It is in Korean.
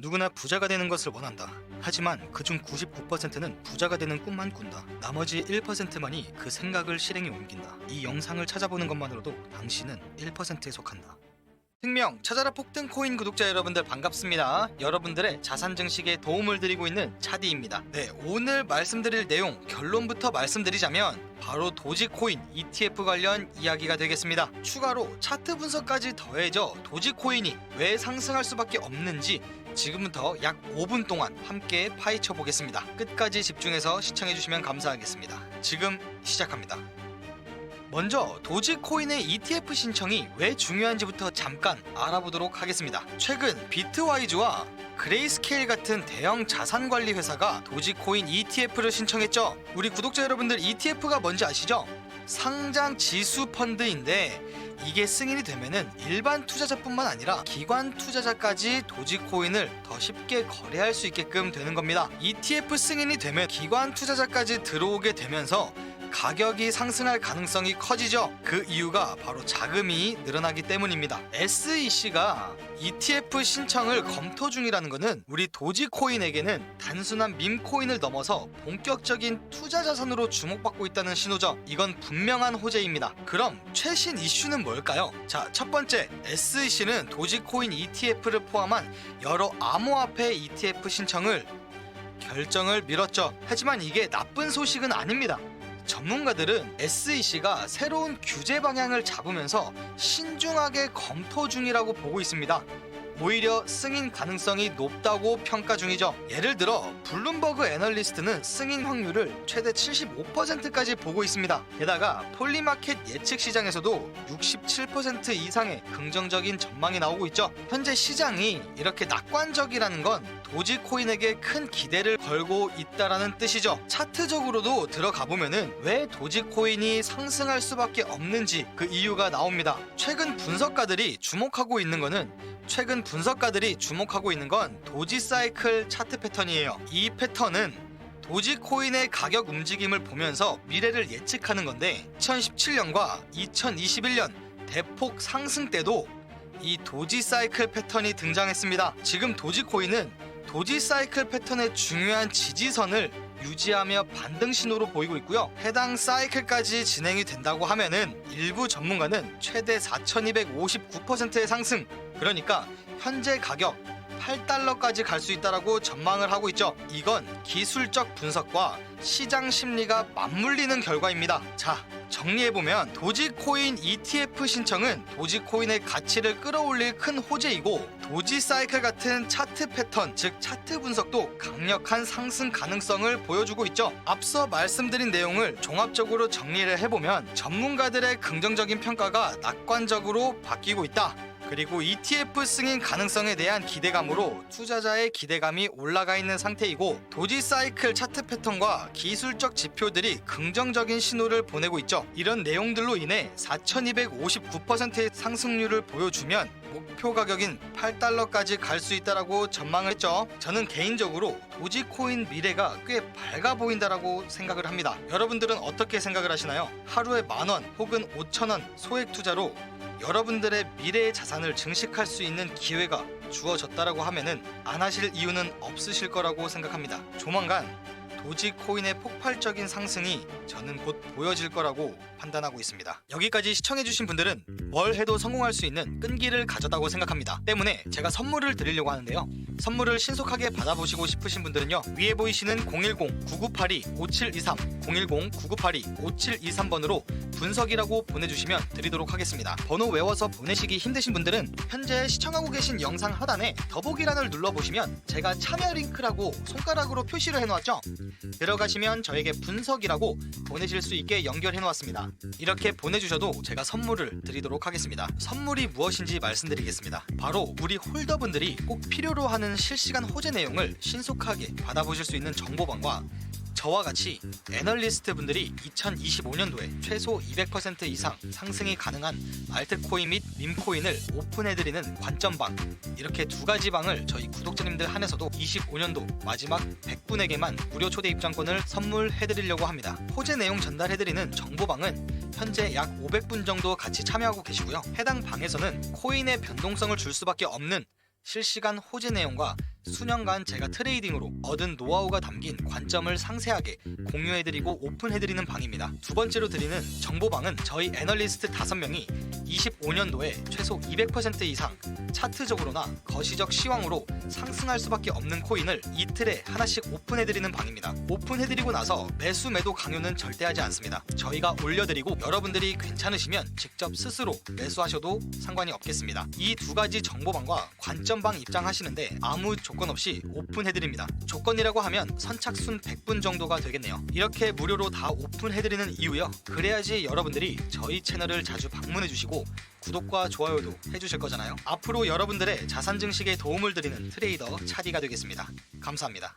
누구나 부자가 되는 것을 원한다. 하지만 그중 99%는 부자가 되는 꿈만 꾼다. 나머지 1%만이 그 생각을 실행에 옮긴다. 이 영상을 찾아보는 것만으로도 당신은 1%에 속한다. 특명 찾아라 폭등 코인 구독자 여러분들 반갑습니다. 여러분들의 자산 증식에 도움을 드리고 있는 차디입니다. 네, 오늘 말씀드릴 내용 결론부터 말씀드리자면 바로 도지코인 ETF 관련 이야기가 되겠습니다. 추가로 차트 분석까지 더해져 도지코인이 왜 상승할 수밖에 없는지 지금부터 약 5분 동안 함께 파헤쳐 보겠습니다. 끝까지 집중해서 시청해 주시면 감사하겠습니다. 지금 시작합니다. 먼저 도지코인의 ETF 신청이 왜 중요한지부터 잠깐 알아보도록 하겠습니다. 최근 비트와이즈와 그레이스케일 같은 대형 자산 관리 회사가 도지코인 ETF를 신청했죠. 우리 구독자 여러분들 ETF가 뭔지 아시죠? 상장 지수 펀드인데 이게 승인이 되면은 일반 투자자뿐만 아니라 기관 투자자까지 도지코인을 더 쉽게 거래할 수 있게끔 되는 겁니다. ETF 승인이 되면 기관 투자자까지 들어오게 되면서 가격이 상승할 가능성이 커지죠. 그 이유가 바로 자금이 늘어나기 때문입니다. SEC가 ETF 신청을 검토 중이라는 것은 우리 도지코인에게는 단순한 밈코인을 넘어서 본격적인 투자 자산으로 주목받고 있다는 신호죠. 이건 분명한 호재입니다. 그럼 최신 이슈는 뭘까요? 자, 첫 번째, SEC는 도지코인 ETF를 포함한 여러 암호화폐 ETF 신청을 결정을 미뤘죠. 하지만 이게 나쁜 소식은 아닙니다. 전문가들은 SEC가 새로운 규제 방향을 잡으면서 신중하게 검토 중이라고 보고 있습니다. 오히려 승인 가능성이 높다고 평가 중이죠. 예를 들어 블룸버그 애널리스트는 승인 확률을 최대 75%까지 보고 있습니다. 게다가 폴리마켓 예측 시장에서도 67% 이상의 긍정적인 전망이 나오고 있죠. 현재 시장이 이렇게 낙관적이라는 건 도지코인에게 큰 기대를 걸고 있다라는 뜻이죠. 차트적으로도 들어가 보면은 왜 도지코인이 상승할 수밖에 없는지 그 이유가 나옵니다. 최근 분석가들이 주목하고 있는 거는 최근 분석가들이 주목하고 있는 건 도지 사이클 차트 패턴이에요. 이 패턴은 도지코인의 가격 움직임을 보면서 미래를 예측하는 건데 2017년과 2021년 대폭 상승 때도 이 도지 사이클 패턴이 등장했습니다. 지금 도지코인은 도지 사이클 패턴의 중요한 지지선을 유지하며 반등 신호로 보이고 있고요. 해당 사이클까지 진행이 된다고 하면은 일부 전문가는 최대 4,259%의 상승, 그러니까 현재 가격 8달러까지 갈 수 있다라고 전망을 하고 있죠. 이건 기술적 분석과 시장 심리가 맞물리는 결과입니다. 자, 정리해보면 도지코인 ETF 신청은 도지코인의 가치를 끌어올릴 큰 호재이고 도지 사이클 같은 차트 패턴, 즉 차트 분석도 강력한 상승 가능성을 보여주고 있죠. 앞서 말씀드린 내용을 종합적으로 정리를 해보면 전문가들의 긍정적인 평가가 낙관적으로 바뀌고 있다. 그리고 ETF 승인 가능성에 대한 기대감으로 투자자의 기대감이 올라가 있는 상태이고 도지 사이클 차트 패턴과 기술적 지표들이 긍정적인 신호를 보내고 있죠. 이런 내용들로 인해 4,259%의 상승률을 보여주면 목표 가격인 8달러까지 갈 수 있다라고 전망을 했죠. 저는 개인적으로 도지코인 미래가 꽤 밝아 보인다라고 생각을 합니다. 여러분들은 어떻게 생각을 하시나요? 하루에 만 원 혹은 5천 원 소액 투자로 여러분들의 미래의 자산을 증식할 수 있는 기회가 주어졌다라고 하면은 안 하실 이유는 없으실 거라고 생각합니다. 조만간 도지코인의 폭발적인 상승이 저는 곧 보여질 거라고 판단하고 있습니다. 여기까지 시청해주신 분들은 뭘 해도 성공할 수 있는 끈기를 가졌다고 생각합니다. 때문에 제가 선물을 드리려고 하는데요. 선물을 신속하게 받아보시고 싶으신 분들은요. 위에 보이시는 010-9982-5723, 010-9982-5723번으로 분석이라고 보내주시면 드리도록 하겠습니다. 번호 외워서 보내시기 힘드신 분들은 현재 시청하고 계신 영상 하단에 더보기란을 눌러보시면 제가 참여 링크라고 손가락으로 표시를 해놓았죠. 들어가시면 저에게 분석이라고 보내실 수 있게 연결해 놓았습니다. 이렇게 보내주셔도 제가 선물을 드리도록 하겠습니다. 선물이 무엇인지 말씀드리겠습니다. 바로 우리 홀더분들이 꼭 필요로 하는 실시간 호재 내용을 신속하게 받아보실 수 있는 정보방과 저와 같이 애널리스트 분들이 2025년도에 최소 200% 이상 상승이 가능한 알트코인 및 밈코인을 오픈해드리는 관점방 이렇게 두 가지 방을 저희 구독자님들 한해서도 25년도 마지막 100분에게만 무료 초대 입장권을 선물해드리려고 합니다. 호재 내용 전달해드리는 정보방은 현재 약 500분 정도 같이 참여하고 계시고요. 해당 방에서는 코인의 변동성을 줄 수밖에 없는 실시간 호재 내용과 수년간 제가 트레이딩으로 얻은 노하우가 담긴 관점을 상세하게 공유해드리고 오픈해드리는 방입니다. 두 번째로 드리는 정보방은 저희 애널리스트 5명이 25년도에 최소 200% 이상 차트적으로나 거시적 시황으로 상승할 수밖에 없는 코인을 이틀에 하나씩 오픈해드리는 방입니다. 오픈해드리고 나서 매수 매도 강요는 절대 하지 않습니다. 저희가 올려드리고 여러분들이 괜찮으시면 직접 스스로 매수하셔도 상관이 없겠습니다. 이 두 가지 정보방과 관점방 입장하시는데 아무 조건 없이 오픈해드립니다. 조건이라고 하면 선착순 100분 정도가 되겠네요. 이렇게 무료로 다 오픈해드리는 이유요. 그래야지 여러분들이 저희 채널을 자주 방문해주시고 구독과 좋아요도 해주실 거잖아요. 앞으로 여러분들의 자산 증식에 도움을 드리는 트레이더 차디가 되겠습니다. 감사합니다.